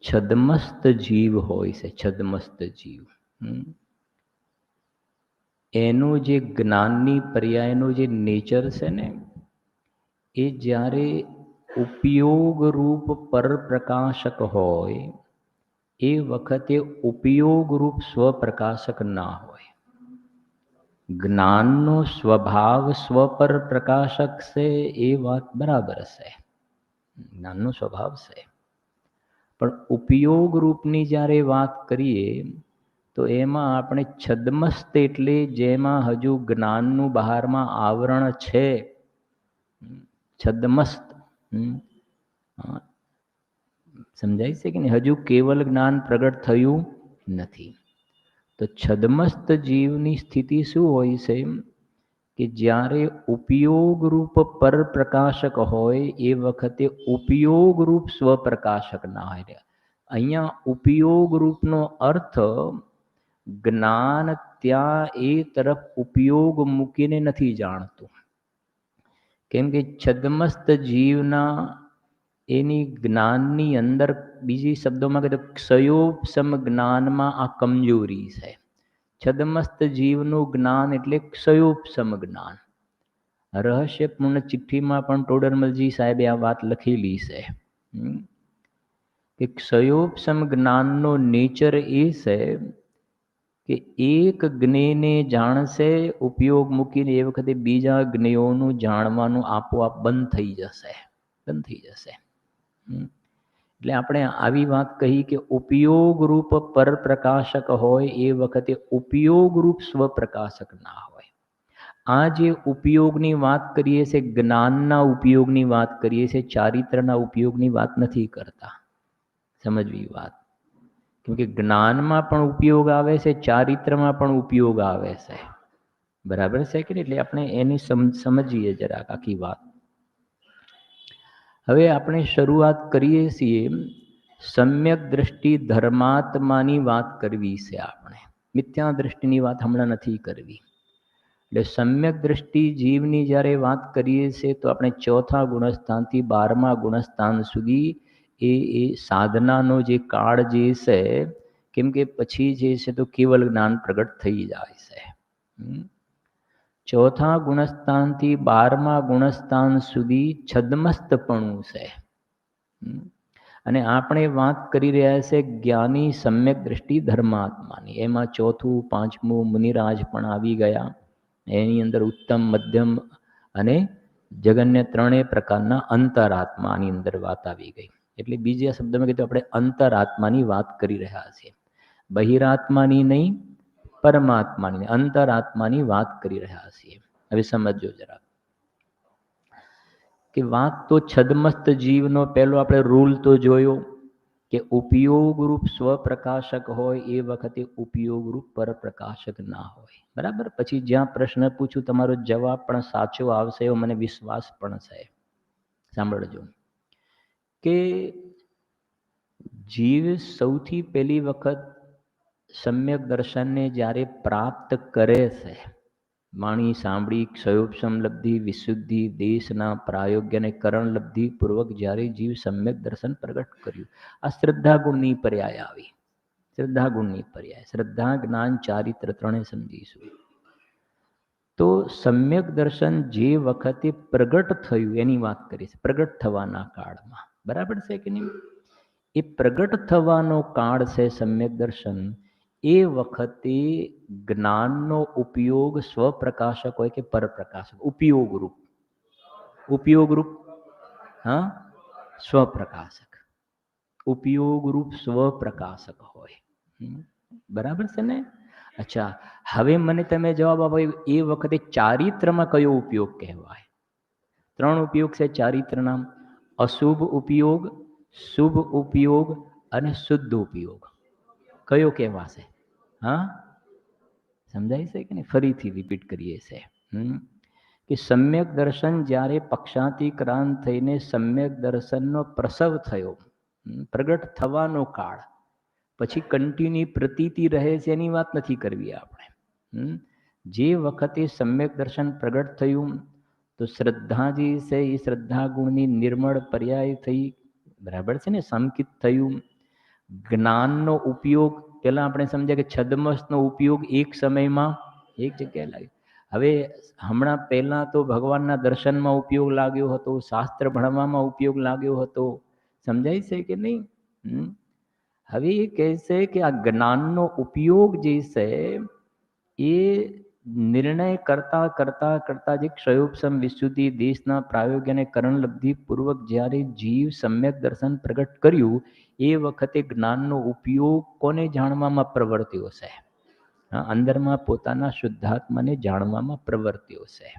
છદમસ્ત જીવ હોય છે, છદમસ્ત જીવ. એનો જે જ્ઞાનની પર્યાયનું જે નેચર છે ને, એ જ્યારે ઉપયોગ રૂપ પરપ્રકાશક હોય, એ વખતે ઉપયોગ રૂપ સ્વપ્રકાશક ના હોય. જ્ઞાનનો સ્વભાવ સ્વપર પ્રકાશક છે, એ વાત બરાબર છે. જ્ઞાનનો સ્વભાવ છે. પણ ઉપયોગ રૂપની જ્યારે વાત કરીએ, તો એમાં આપણે છદ્મસ્ત એટલે જેમાં હજુ જ્ઞાનનું બહારમાં આવરણ છે. છદ્મસ્ત. સમજાય છે કે નહીં? હજુ કેવલ જ્ઞાન પ્રગટ થયું નથી. તો છદ્મસ્ત જીવની સ્થિતિ શું હોય છે? કે જ્યારે ઉપયોગ રૂપ પર પ્રકાશક હોય એ વખતે ઉપયોગ રૂપ સ્વપ્રકાશક ના હોય અહીંયા ઉપયોગરૂપનો અર્થ જ્ઞાન ત્યાં એ તરફ ઉપયોગ મૂકીને નથી જાણતું. કેમ કે છદમસ્ત જીવના એની જ્ઞાનની અંદર બીજી શબ્દોમાં કહે તો ક્ષયોપસમ જ્ઞાનમાં આ કમજોરી છે. છદ્મસ્ત જીવનું જ્ઞાન એટલે ક્ષયોપસમ જ્ઞાન. રહસ્યપૂર્ણ ચિઠ્ઠીમાં પણ ટોડરમલજી સાહેબે આ વાત લખેલી છે. કે ક્ષયોપસમ જ્ઞાનનો નેચર એ છે કે એક જ્ઞેયને જાણશે, ઉપયોગ મૂકીને એ વખતે બીજા જ્ઞેયોનું જાણવાનું આપોઆપ બંધ થઈ જશે. બંધ થઈ જશે. એટલે આપણે આવી વાત કહી કે ઉપયોગ રૂપ પરપ્રકાશક હોય એ વખતે ઉપયોગ રૂપ સ્વપ્રકાશક ના હોય. આ જે ઉપયોગની વાત કરીએ છીએ જ્ઞાનના ઉપયોગની વાત કરીએ છીએ ચારિત્રના ઉપયોગની વાત નથી કરતા. સમજવી વાત. કેમ કે જ્ઞાનમાં પણ ઉપયોગ આવે છે, ચારિત્રમાં પણ ઉપયોગ આવે છે. બરાબર છે કે એટલે આપણે એની સમજીએ જરાક આખી વાત. હવે આપણે શરૂઆત કરીએ છીએ સમ્યક દ્રષ્ટિ ધર્માત્માની વાત કરવી છે આપણે. મિથ્યા દ્રષ્ટિની વાત હમણાં નથી કરવી. એટલે સમ્યક દ્રષ્ટિ જીવની જ્યારે વાત કરીએ છીએ તો આપણે ચોથા ગુણસ્થાનથી બારમા ગુણસ્થાન સુધી એ એ સાધનાનો જે કાળ જે છે, કેમ કે પછી જે છે તો કેવલ જ્ઞાન પ્રગટ થઈ જાય છે. ચોથા ગુણસ્થાનથી બારમા ગુણસ્થાન સુધી છદમસ્તપણું છે. અને આપણે વાત કરી રહ્યા છે જ્ઞાની સમ્યક દ્રષ્ટિ ધર્માત્માની. એમાં ચોથું, પાંચમું મુનિરાજ પણ આવી ગયા. એની અંદર ઉત્તમ, મધ્યમ અને જગન્ય ત્રણેય પ્રકારના અંતરાત્માની અંદર વાત આવી ગઈ. એટલે બીજા શબ્દમાં કીધું આપણે અંતરાત્માની વાત કરી રહ્યા છીએ. બહિરાત્માની નહીં પરમાત્માની, અંતરાત્માની વાત કરી રહ્યા છીએ. હવે સમજો જરા. કે વાત તો છદમસ્ત જીવનો, પહેલો આપણે રૂલ તો જોયો કે ઉપયોગ રૂપ સ્વપ્રકાશક હોય એ વખતે ઉપયોગ રૂપ પરપ્રકાશક ના હોય. બરાબર? પછી જ્યાં પ્રશ્ન પૂછું, તમારો જવાબ પણ સાચો આવશે એવો મને વિશ્વાસ પણ છે. સાંભળજો. કે જીવ સૌથી પહેલી વખત સમ્યક દર્શનને જ્યારે પ્રાપ્ત કરે છે, વાણી સાંભળી ક્ષયોપ લબ્ધિ, વિશુદ્ધિ, દેશના પ્રાયોગ્ય અને કરણ લબ્ધિ પૂર્વક જ્યારે જીવ સમ્યક દર્શન પ્રગટ કર્યું. આ શ્રદ્ધા ગુણની પર્યાય આવી. શ્રદ્ધા ગુણની પર્યાય. શ્રદ્ધા, જ્ઞાન, ચારિત્ર ત્રણે સમજીશું. તો સમ્યક દર્શન જે વખતે પ્રગટ થયું, એની વાત કરી છે પ્રગટ થવાના કાળમાં. બરાબર છે કે નહીં? એ પ્રગટ થવાનો કાળ છે સમ્યક દર્શન. એ વખતે જ્ઞાનનો ઉપયોગ સ્વપ્રકાશક હોય કે પરપ્રકાશક? ઉપયોગ રૂપ. ઉપયોગ રૂપ? હા? સ્વપ્રકાશક. ઉપયોગ રૂપ સ્વપ્રકાશક હોય. બરાબર છે ને? અચ્છા, હવે મને તમે જવાબ આપો, એ વખતે ચારિત્રમાં કયો ઉપયોગ કહેવાય? ત્રણ ઉપયોગ છે ચારિત્રના. અશુભ ઉપયોગ, શુભ ઉપયોગ અને શુદ્ધ ઉપયોગ. કયો કહેવાશે? હા? સમજાય છે કે નહીં? ફરીથી રિપીટ કરીએ છે. કે સમ્યક દર્શન જ્યારે પક્ષાતિક્રાંત થઈને સમ્યક દર્શનનો પ્રસવ થયો પ્રગટ થવાનો કાળ, પછી કન્ટિન્યુ પ્રતીતિ રહે છે એની વાત નથી કરવી આપણે જે વખતે સમ્યક દર્શન પ્રગટ થયું, તો શ્રદ્ધા જે છે એ શ્રદ્ધા ગુણની નિર્મળ પર્યાય થઈ, બરાબર છે ને? સંકિત થયું. જ્ઞાનનો ઉપયોગ પહેલા આપણે સમજ્યા કે છદ્મસનો ઉપયોગ એક સમયમાં એક જગ્યાએ લાગે. હવે હમણાં પહેલા તો ભગવાનના દર્શનમાં ઉપયોગ લાગ્યો હતો, શાસ્ત્ર ભણવામાં ઉપયોગ લાગ્યો હતો. સમજાય છે કે નહીં? હવે એ કહે છે કે આ જ્ઞાનનો ઉપયોગ જે છે, એ નિર્ણય કરતા કરતા કરતા જે ક્ષયોપસમ વિશુદ્ધિ દેશના પ્રાયોગ્ય અને કરણલબ્ધિ પૂર્વક જ્યારે જીવ સમ્યક દર્શન પ્રગટ કર્યું એ વખતે જ્ઞાનનો ઉપયોગ કોને જાણવામાં પ્રવર્ત્યો છે? અંદરમાં પોતાના શુદ્ધાત્માને જાણવામાં પ્રવર્ત્યો છે.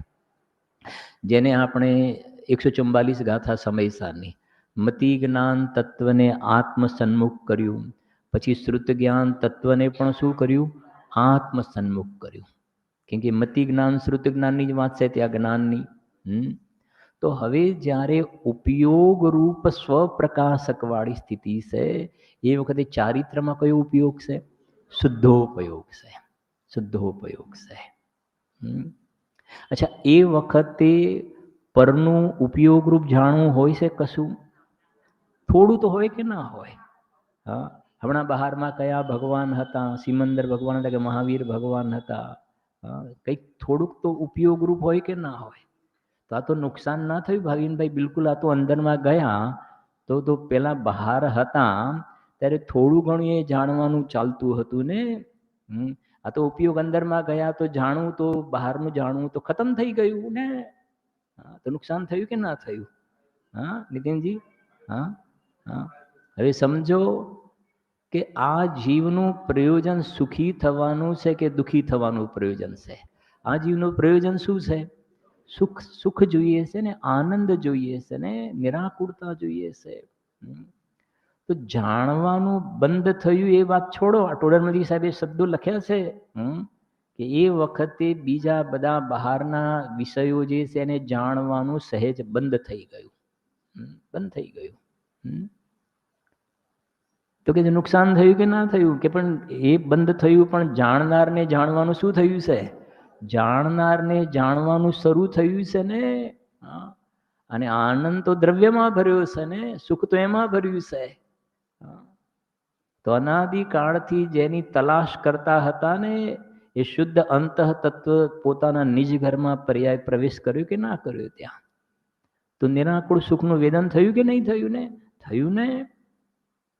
જેને આપણે એકસો ચુમ્બાલીસ ગાથા સમયસારની મતિ જ્ઞાન તત્વને આત્મ સન્મુખ કર્યું. પછી શ્રુત જ્ઞાન તત્વને પણ શું કર્યું? આત્મ સન્મુખ કર્યું. કેમ કે મતિ જ્ઞાન, શ્રુત જ્ઞાનની જ વાત છે, ત્યાં જ્ઞાનની, હમ તો હવે જ્યારે ઉપયોગ રૂપ સ્વપ્રકાશકવાળી સ્થિતિ છે, એ વખતે ચારિત્રમાં કયો ઉપયોગ છે? શુદ્ધોપયોગ છે. શુદ્ધોપયોગ છે. અચ્છા, એ વખતે પરનું ઉપયોગરૂપ જાણવું હોય છે કશું? થોડું તો હોય કે ના હોય? હા. હમણાં બહારમાં કયા ભગવાન હતા? સિમંદર ભગવાન હતા કે મહાવીર ભગવાન હતા? કંઈક થોડુંક તો ઉપયોગ રૂપ હોય કે ના હોય? તો આ તો નુકસાન ના થયું ભાવિનભાઈ બિલકુલ આ તો અંદરમાં ગયા. તો તો પેલા બહાર હતા, ત્યારે થોડું ઘણું એ જાણવાનું ચાલતું હતું ને. આ તો ઉપયોગ અંદરમાં ગયા તો જાણવું, તો બહારનું જાણવું તો ખતમ થઈ ગયું ને. તો નુકસાન થયું કે ના થયું? હા, નીતિનજી? હા હા. હવે સમજો કે આ જીવનું પ્રયોજન સુખી થવાનું છે કે દુખી થવાનું પ્રયોજન છે? આ જીવનું પ્રયોજન શું છે? સુખ સુખ જોઈએ છે ને, આનંદ જોઈએ છે ને, નિરાકુરતા જોઈએ છે. તો જાણવાનું બંધ થયું એ વાત છોડો. આ સાહેબે શબ્દો લખ્યા છે. કે એ વખતે બીજા બધા બહારના વિષયો જે છે એને જાણવાનું સહેજ બંધ થઈ ગયું. બંધ થઈ ગયું. તો કે નુકસાન થયું કે ના થયું? કે પણ એ બંધ થયું પણ જાણનારને જાણવાનું શું થયું છે? જાણનારને જાણવાનું શરૂ થયું છે ને. અને આનંદ તો દ્રવ્યમાં ભર્યો છે ને? સુખ તો એમાં ભર્યું છે. તો તો અનાદિકાળથી જેની તલાશ કરતા હતા ને, એ શુદ્ધ અંત તત્વ પોતાના નિજ ઘરમાં પર્યાય પ્રવેશ કર્યો કે ના કર્યો ત્યાં? તો નિરાકુળ સુખનું વેદન થયું કે નહીં થયું ને? થયું ને?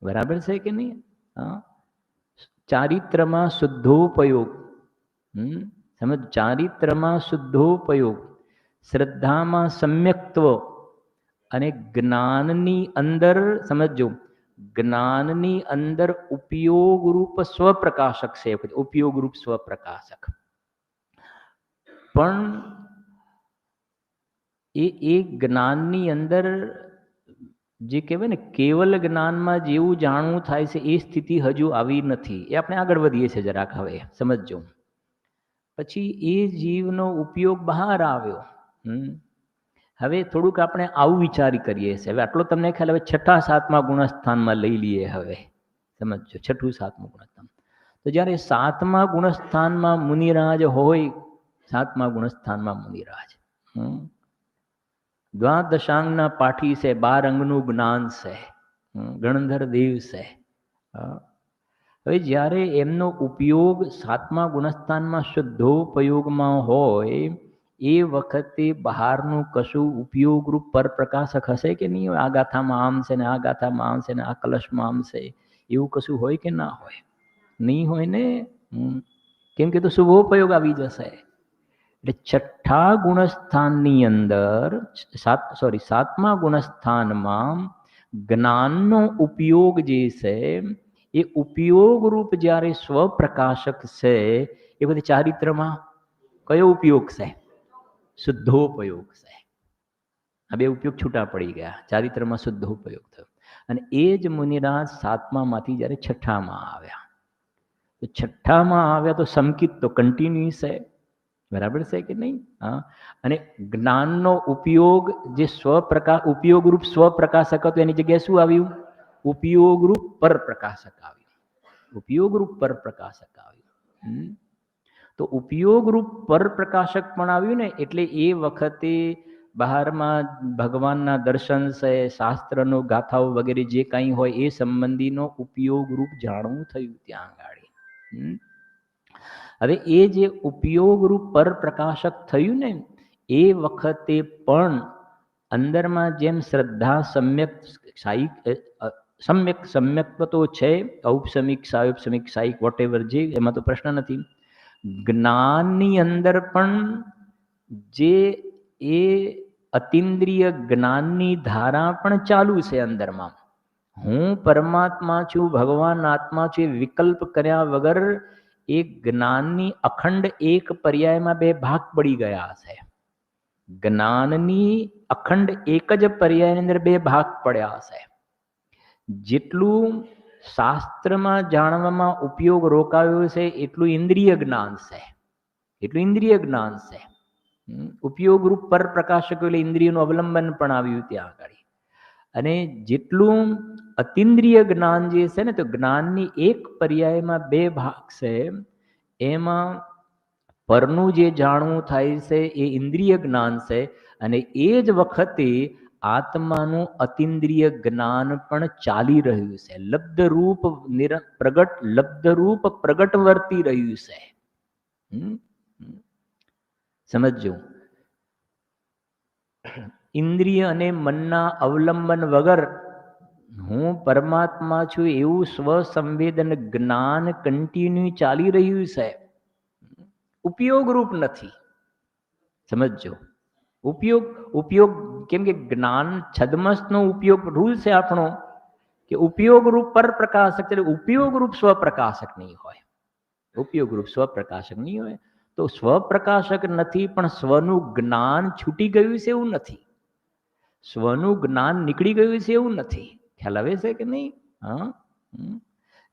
બરાબર છે કે નહીં? ચારિત્રમાં શુદ્ધોપયોગ. હમ. સમજ, ચારિત્રમાં શુદ્ધોપયોગ, શ્રદ્ધામાં સમ્યક્ત્વ અને જ્ઞાનની અંદર સમજો જ્ઞાનની અંદર ઉપયોગરૂપ સ્વપ્રકાશક છે ઉપયોગરૂપ સ્વપ્રકાશક. પણ એ એ જ્ઞાનની અંદર જે કહેવાય ને, કેવલ જ્ઞાનમાં જેવું જાણવું થાય છે, એ સ્થિતિ હજુ આવી નથી. એ આપણે આગળ વધીએ છીએ જરાક હવે, સમજજો. પછી એ જીવનો ઉપયોગ બહાર આવ્યો. હવે થોડુંક આપણે આવું વિચારી કરીએ. છીએ હવે આટલો તમને ખ્યાલ હવે છઠ્ઠા, સાતમા ગુણસ્થાનમાં લઈ લઈએ હવે. સમજો છઠ્ઠું, સાતમું ગુણસ્થાન. તો જ્યારે સાતમા ગુણસ્થાનમાં મુનિરાજ હોય, સાતમા ગુણસ્થાનમાં મુનિરાજ. દ્વાદશાંગના પાઠી છે, બાર અંગનું જ્ઞાન છે. ગણધર દેવ છે. હવે જ્યારે એમનો ઉપયોગ સાતમા ગુણસ્થાનમાં શુદ્ધોપયોગમાં હોય, એ વખતે બહારનું કશું ઉપયોગરૂપ પરપ્રકાશક હશે કે નહીં? આ ગાથામાં આમ છે ને, આ ગાથામાં આમ છે ને, આ કલશમાં આમ છે, એવું કશું હોય કે ના હોય? નહીં હોય ને. કેમ કે તો શુભોપયોગ આવી જશે. એટલે છઠ્ઠા ગુણસ્થાનની અંદર, સાત સોરી સાતમા ગુણસ્થાનમાં જ્ઞાનનો ઉપયોગ જે છે એ ઉપયોગરૂપ જ્યારે સ્વપ્રકાશક છે, એ બધી ચારિત્રમાં કયો ઉપયોગ છે? શુદ્ધોપયોગ છે. આ બે ઉપયોગ છૂટા પડી ગયા. ચારિત્રમાં શુદ્ધોપયોગ થયો. અને એ જ મુનિરાજ સાતમામાંથી જ્યારે છઠ્ઠામાં આવ્યા. તો છઠ્ઠામાં આવ્યા તો સમકિત તો કન્ટિન્યુ છે. બરાબર છે કે નહીં? હા. અને જ્ઞાનનો ઉપયોગ જે સ્વપ્રકાશ ઉપયોગરૂપ સ્વપ્રકાશક હતો, એની જગ્યાએ શું આવ્યું? ઉપયોગરૂપ પરપ્રકાશક આવ્યું ઉપયોગરૂપ પરપ્રકાશક આવ્યું આવ્યો તો પર પ્રકાશક પણ આવ્યું ને, એટલે એ વખતે બહારમાં ભગવાનના દર્શન છે શાસ્ત્રનો ગાથાઓ વગેરે જે કંઈ હોય એ સંબંધીનો ઉપયોગ રૂપ જાણવું થયું ત્યાં આગળ. હવે એ જે ઉપયોગ રૂપ પર પ્રકાશક થયું ને, એ વખતે પણ અંદરમાં જેમ શ્રદ્ધા, સમ્યક સાહિક સમ્યક સમ્યક્ત્વ તો છે, ઔપસમિક, સાયુપસમિક સાયિક વોટ એવર જે, એમાં તો પ્રશ્ન નથી. જ્ઞાનની અંદર પણ જે એ અતિન્દ્રિય જ્ઞાનની ધારા પણ ચાલુ છે અંદરમાં. હું પરમાત્મા છું, ભગવાન આત્મા છું, એ વિકલ્પ કર્યા વગર એ જ્ઞાનની અખંડ એક પર્યાયમાં બે ભાગ પડી ગયા છે. જ્ઞાનની અખંડ એક જ પર્યાયની અંદર બે ભાગ પડ્યા છે. જેટલું શાસ્ત્રમાં જાણવામાં ઉપયોગ રોકાયો છે, એટલું ઇન્દ્રિય જ્ઞાન છે. એટલું ઇન્દ્રિય જ્ઞાન છે. ઉપયોગ ઉપયોગરૂપ પર પ્રકાશકો એટલે ઇન્દ્રિયનું અવલંબન પણ આવ્યું ત્યાં આગળ. અને જેટલું અતિન્દ્રિય જ્ઞાન જે છે ને, તો જ્ઞાનની એક પર્યાયમાં બે ભાગ છે. એમાં પરનું જે જાણવું થાય છે, એ ઇન્દ્રિય જ્ઞાન છે. અને એ જ વખતે આત્માનું અતિન્દ્રિય જ્ઞાન પણ ચાલી રહ્યું છે. લબ્ધરૂપ નિર, પ્રગટ, લબ્ધરૂપ પ્રગટ વર્તી રહ્યું છે. સમજજો. ઇન્દ્રિય અને મનના અવલંબન વગર હું પરમાત્મા છું એવું સ્વસંવેદન જ્ઞાન કન્ટિન્યુ ચાલી રહ્યું છે. ઉપયોગ રૂપ નથી. સમજજો. ઉપયોગ ઉપયોગ, કેમ કે જ્ઞાન છદમસનો ઉપયોગ રૂલ છે આપણો, કે ઉપયોગ રૂપ પર પ્રકાશક એટલે ઉપયોગ રૂપ સ્વપ્રકાશક નહીં હોય. ઉપયોગ રૂપ સ્વપ્રકાશક નહીં હોય. તો સ્વપ્રકાશક નથી, પણ સ્વનું જ્ઞાન છૂટી ગયું છે એવું નથી. સ્વનું જ્ઞાન નીકળી ગયું છે એવું નથી. ખ્યાલ આવે છે કે નહીં? હા.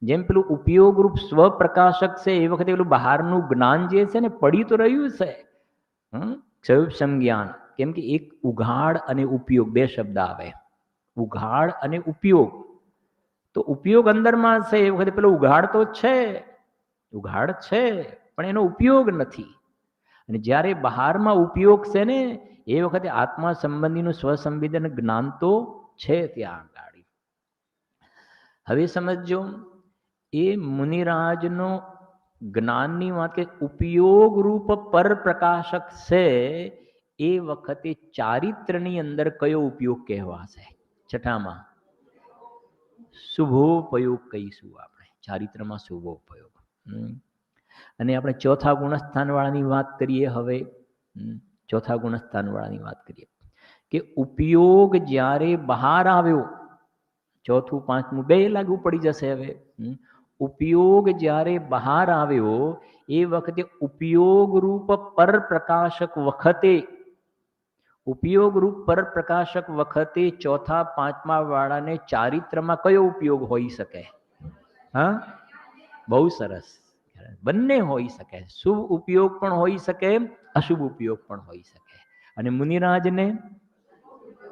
જેમ પેલું ઉપયોગ રૂપ સ્વપ્રકાશક છે, એ વખતે પેલું બહારનું જ્ઞાન જે છે ને, પડી તો રહ્યું છે. હમ. ક્ષયુપ જ્ઞાન કેમ કે એક ઉઘાડ અને ઉપયોગ, બે શબ્દ આવે. ઉઘાડ અને ઉપયોગ. તો ઉપયોગ અંદરમાં છે, એ વખતે પેલો ઉઘાડ તો છે, ઉઘાડ છે, પણ એનો ઉપયોગ નથી. અને જ્યારે બહારમાં ઉપયોગ છે ને, એ વખતે આત્મા સંબંધીનું સ્વસંવેદન, જ્ઞાન તો છે ત્યાં આગળ. હવે સમજો એ મુનિરાજનો જ્ઞાનની વાત કે ઉપયોગ રૂપ પર પ્રકાશક છે, એ વખતે ચારિત્રની અંદર કયો ઉપયોગ કહેવાશે છઠ્ઠામાં, શુભોપયોગ કહીશું આપણે ચારિત્રમાં શુભોપયોગ. અને આપણે ચોથા ગુણસ્થાનવાળાની વાત કરીએ હવે. ચોથા ગુણસ્થાનવાળાની વાત કરીએ કે ઉપયોગ જ્યારે બહાર આવ્યો, ચોથું પાંચમું બે લાગુ પડી જશે હવે. ઉપયોગ જ્યારે બહાર આવ્યો, એ વખતે ઉપયોગ રૂપ પર પ્રકાશક વખતે, ઉપયોગ રૂપ પર પ્રકાશક વખતે ચોથા પાંચમા વાળાને ચારિત્રમાં કયો ઉપયોગ હોઈ શકે? હા? બહુ સરસ. બંને હોઈ શકે. શુભ ઉપયોગ પણ હોઈ શકે, અશુભ ઉપયોગ પણ હોઈ શકે. અને મુનિરાજને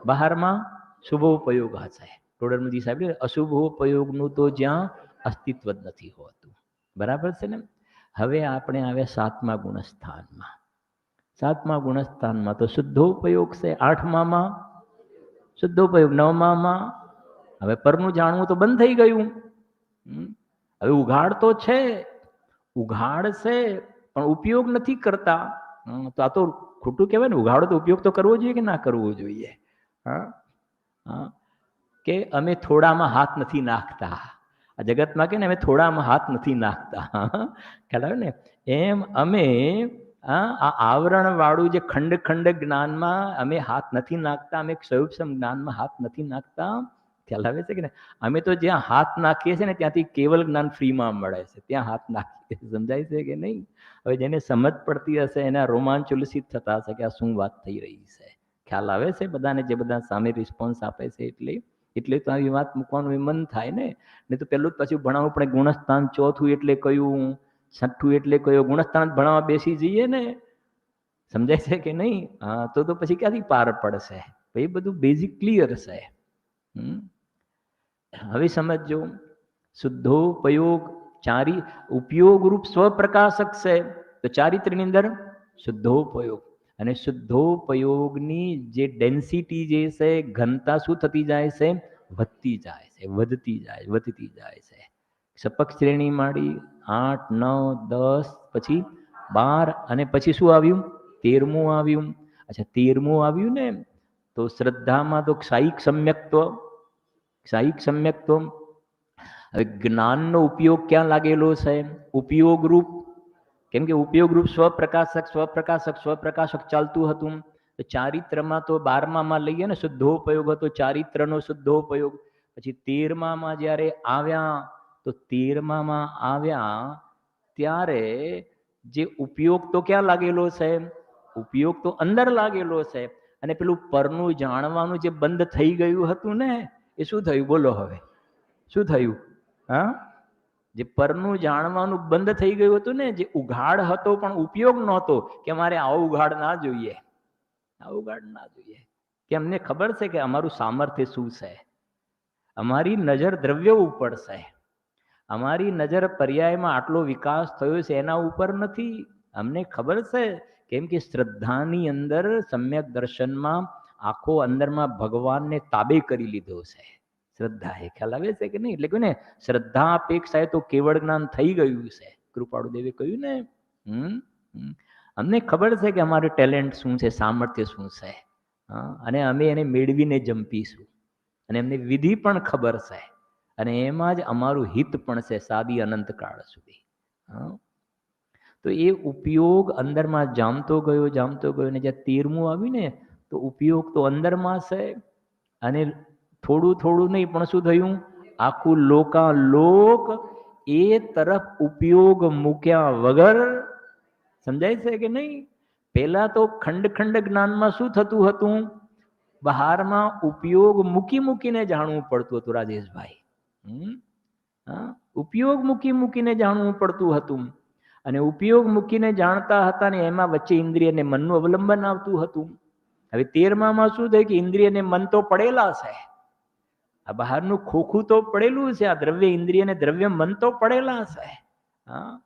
બહારમાં શુભ ઉપયોગ હશે. ટોડરમજી સાહેબ અશુભોપયોગનું તો જ્યાં અસ્તિત્વ જ નથી હોતું. બરાબર છે ને? હવે આપણે આવ્યા સાતમા ગુણસ્થાનમાં. સાતમા ગુણસ્થાનમાં તો શુદ્ધોપયોગ છે આઠમામાં? શુદ્ધોપયોગ નવમામાં? હવે પરનું જાણવું તો બંધ થઈ ગયું. હવે ઉઘાડ તો છે. ઉઘાડ છે, પણ ઉપયોગ નથી કરતા. તો આ તો ખોટું કહેવાય ને, ઉઘાડો તો ઉપયોગ તો કરવો જોઈએ કે ના કરવો જોઈએ? હા? હા? કે અમે થોડામાં હાથ નથી નાખતા. આ જગતમાં કે ને અમે થોડામાં હાથ નથી નાખતા. ખ્યાલ આવે ને? એમ અમે, આ આવરણવાળું જે ખંડ ખંડ જ્ઞાનમાં અમે હાથ નથી નાખતા, અમે સ્વરૂપસમ જ્ઞાનમાં હાથ નથી નાખતા. ખ્યાલ આવે છે કે ને અમે તો જ્યાં હાથ નાખીએ છીએ ને ત્યાંથી કેવલ જ્ઞાન ફ્રીમાં મળે છે. ત્યાં હાથ નાખીએ સમજાય છે કે નહીં? હવે જેને સમજ પડતી હશે, એના રોમાંચ ઉલ્લસિત થતા હશે કે આ શું વાત થઈ રહી છે? ખ્યાલ આવે છે બધાને? જે બધા સામે રિસ્પોન્સ આપે છે એટલે એટલે તો આવી વાત મૂકવાનું એ મન થાય ને? નહીં તો પહેલું જ પછી ભણાવવું પડે. ગુણસ્થાન ચોથું એટલે કયું, છઠ્ઠું એટલે કયો? ગુણસ્થાન ભણાવવા બેસી જઈએ ને? સમજાય છે કે નહીં? હા, તો તો પછી ક્યાંથી પાર પડશે? એ બધું બેઝિક ક્લિયર છે. હવે સમજો શુદ્ધોપયોગ ચારી ઉપયોગ રૂપ સ્વપ્રકાશક છે. તો ચારિત્રની અંદર શુદ્ધોપયોગ. અને શુદ્ધોપયોગની જે ડેન્સિટી જે છે, ઘનતા શું થતી જાય છે? વધતી જાય છે, વધતી જાય વધતી જાય છે. સપક શ્રેણી માળી આઠ, નવ, દસ, પછી બાર અને પછી શું આવ્યું? તેરમું આવ્યું. અચ્છા, તેરમું આવ્યું ને? તો શ્રદ્ધામાં તો ક્ષાયિક સમ્યક્ત્વ ક્ષાયિક સમ્યક્ત્વ હવે જ્ઞાનનો ઉપયોગ ક્યાં લાગેલો છે? ઉપયોગ રૂપ કેમ કે ઉપયોગ રૂપ સ્વપ્રકાશક સ્વપ્રકાશક સ્વપ્રકાશક ચાલતું હતું. તો ચારિત્રમાં તો બારમામાં લઈએ ને શુદ્ધોપયોગ હતો, ચારિત્રનો શુદ્ધોપયોગ. પછી તેરમામાં જ્યારે આવ્યા, તો તેરમામાં આવ્યા ત્યારે જે ઉપયોગ તો ક્યાં લાગેલો છે? ઉપયોગ તો અંદર લાગેલો છે. અને પેલું પરનું જાણવાનું જે બંધ થઈ ગયું હતું ને, એ શું થયું? બોલો હવે. શું થયું? હા? જે પરનું જાણવાનું બંધ થઈ ગયું હતું ને, જે ઉઘાડ હતો પણ ઉપયોગ નહોતો કે મારે આવો ઉઘાડ ના જોઈએ. આ ઉઘાડ ના જોઈએ. કે અમને ખબર છે કે અમારું સામર્થ્ય શું છે? અમારી નજર દ્રવ્ય ઉપર છે. અમારી નજર પર્યાયમાં આટલો વિકાસ થયો છે એના ઉપર નથી. અમને ખબર છે કેમ કે શ્રદ્ધાની અંદર, સમ્યક દર્શનમાં, આખો અંદરમાં ભગવાનને તાબે કરી લીધો છે. શ્રદ્ધા એ ખ્યાલ આવે છે કે નહીં? એટલે કહ્યું ને શ્રદ્ધા અપેક્ષાએ તો કેવળ જ્ઞાન થઈ ગયું છે. કૃપાળુ દેવે કહ્યું ને, હમ. અમને ખબર છે કે અમારું ટેલેન્ટ શું છે, સામર્થ્ય શું છે? અને અમે એને મેળવીને જંપીશું. અને એમને વિધિ પણ ખબર છે. અને એમાં જ અમારું હિત પણ છે, સાદી અનંતકાળ સુધી. હા. તો એ ઉપયોગ અંદરમાં જામતો ગયો જામતો ગયો, અને જ્યાં તેરમું આવ્યું ને, તો ઉપયોગ તો અંદરમાં છે, અને થોડું થોડું નહીં, પણ શું થયું? આખું લોકા લોક એ તરફ ઉપયોગ મૂક્યા વગર, સમજાય છે કે નહીં? પહેલા તો ખંડ ખંડ જ્ઞાનમાં શું થતું હતું? બહારમાં ઉપયોગ મૂકી મૂકીને જાણવું પડતું હતું, રાજેશભાઈ. ઉપયોગ મૂકી મૂકીને જાણવું પડતું હતું. અને ઉપયોગ મૂકીને જાણતા હતા ને એમાં વચ્ચે ઇન્દ્રિય અને મનનું અવલંબન આવતું હતું. હવે તેરમામાં શું થાય કે ઇન્દ્રિય અને મન તો પડેલા છે. આ બહારનું ખોખું તો પડેલું છે, આ દ્રવ્ય ઇન્દ્રિય અને દ્રવ્ય મન તો પડેલા છે. હા?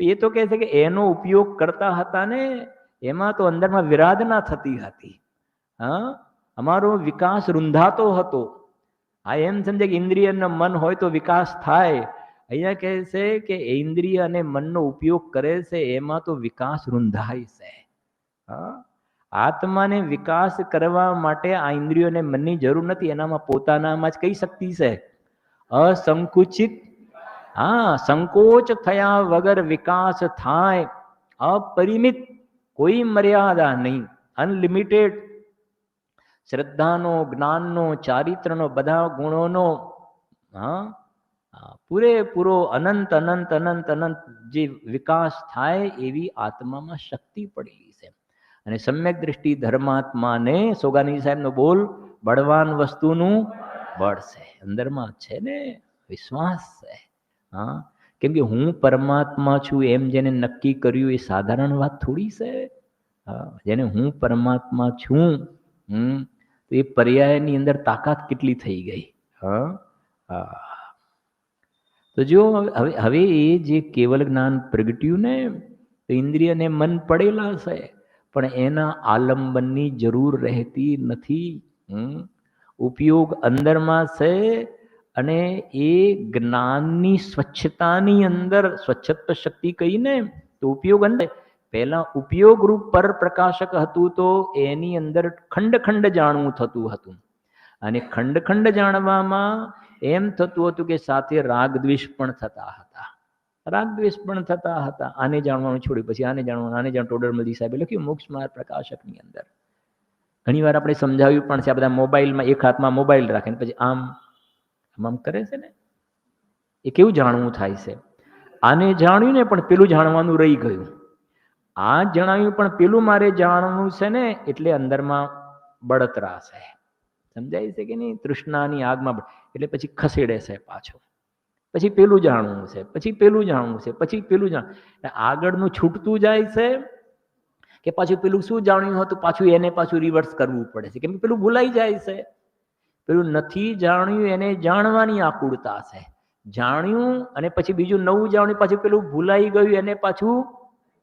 એ તો કહે છે કે એનો ઉપયોગ કરતા હતા ને, એમાં તો અંદરમાં વિરાધના થતી હતી. હા? અમારો વિકાસ રૂંધાતો હતો. આ એમ સમજે કે ઇન્દ્રિય અને મન હોય તો વિકાસ થાય. અહીંયા કહે છે કે ઇન્દ્રિય અને મનનો ઉપયોગ કરે છે, એમાં તો વિકાસ રૂંધાય છે. હા? આત્માને વિકાસ કરવા માટે આ ઇન્દ્રિયોને મનની જરૂર નથી, એનામાં પોતાનામાં જ કઈ શક્તિ છે? અસંકુચિત. હા, સંકોચ થયા વગર વિકાસ થાય. અપરિમિત. કોઈ મર્યાદા નહીં. અનલિમિટેડ. શ્રદ્ધાનો, જ્ઞાનનો, ચારિત્રનો, બધા ગુણોનો, હા પૂરેપૂરો અનંત અનંત અનંત અનંત જે વિકાસ થાય એવી આત્મામાં શક્તિ પડેલી છે અને સમ્યક દ્રષ્ટિ ધર્માત્માને સોગાની સાહેબનો બોલ બળવાન વસ્તુનું બળ છે. અંદરમાં છે ને વિશ્વાસ છે. હા? કેમ કે હું પરમાત્મા છું એમ જેને નક્કી કર્યું એ સાધારણ વાત થોડી છે. જેને હું પરમાત્મા છું, હમ, તો એ પર્યાયની અંદર તાકાત કેટલી થઈ ગઈ? હા? તો જો હવે હવે એ જે કેવલ જ્ઞાન પ્રગટ્યું ને, તો ઇન્દ્રિય ને મન પડેલા છે. પણ એના આલંબનની જરૂર રહેતી નથી. ઉપયોગ અંદરમાં છે અને એ જ્ઞાનની સ્વચ્છતાની અંદર સ્વચ્છત્વ શક્તિ કહીને તો ઉપયોગ અંદર. પહેલા ઉપયોગ રૂપ પર પ્રકાશક હતું તો એની અંદર ખંડ ખંડ જાણવું થતું હતું. અને ખંડ ખંડ જાણવામાં એમ થતું હતું કે સાથે રાગ દ્વેષ પણ થતા હતા. રાગ દ્વેષ પણ થતા હતા. આને જાણવાનું છોડ્યું. પછી આને જાણવાનું, આને જાણ ટોડરમલજી સાહેબે લખ્યું, મોક્ષ માર્ગ પ્રકાશકની અંદર. ઘણી વાર આપણે સમજાવ્યું પણ છે, આ બધા મોબાઈલમાં, એક હાથમાં મોબાઈલ રાખે ને પછી આમ આમ કરે છે ને? એ કેવું જાણવું થાય છે? આને જાણ્યું ને પણ પેલું જાણવાનું રહી ગયું. આ જણાવ્યું પણ પેલું મારે જાણવાનું છે ને, એટલે અંદરમાં બળતરા છે. સમજાય છે કે નહીં? તૃષ્ણાની આગમાં એટલે પછી ખસેડે છે પાછો. પછી પેલું જાણવું છે, પછી પેલું જાણવું છે, પછી પેલું જાણ આગળનું છૂટતું જાય છે કે પાછું પેલું શું જાણ્યું હતું? પાછું એને પાછું રિવર્સ કરવું પડે છે. કેમ કે પેલું ભૂલાઈ જાય છે. પેલું નથી જાણ્યું એને જાણવાની આકુળતા છે. જાણ્યું અને પછી બીજું નવું જાણ્યું, પાછું પેલું ભૂલાઈ ગયું, એને પાછું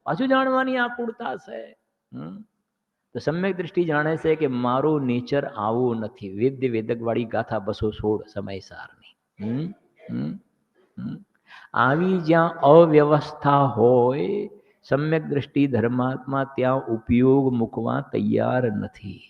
પાછું જાણવાની આકુળતા છે. તો સમ્યક દ્રષ્ટિ જાણે છે કે મારું નેચર આવું નથી. વેદ્ય વેદકવાળી ગાથા બસો સોળ સમયસારની. હમ. હમ. આવી જ્યાં અવ્યવસ્થા હોય સમ્યક દ્રષ્ટિ ધર્માત્મા ત્યાં ઉપયોગ મૂકવા તૈયાર નથી.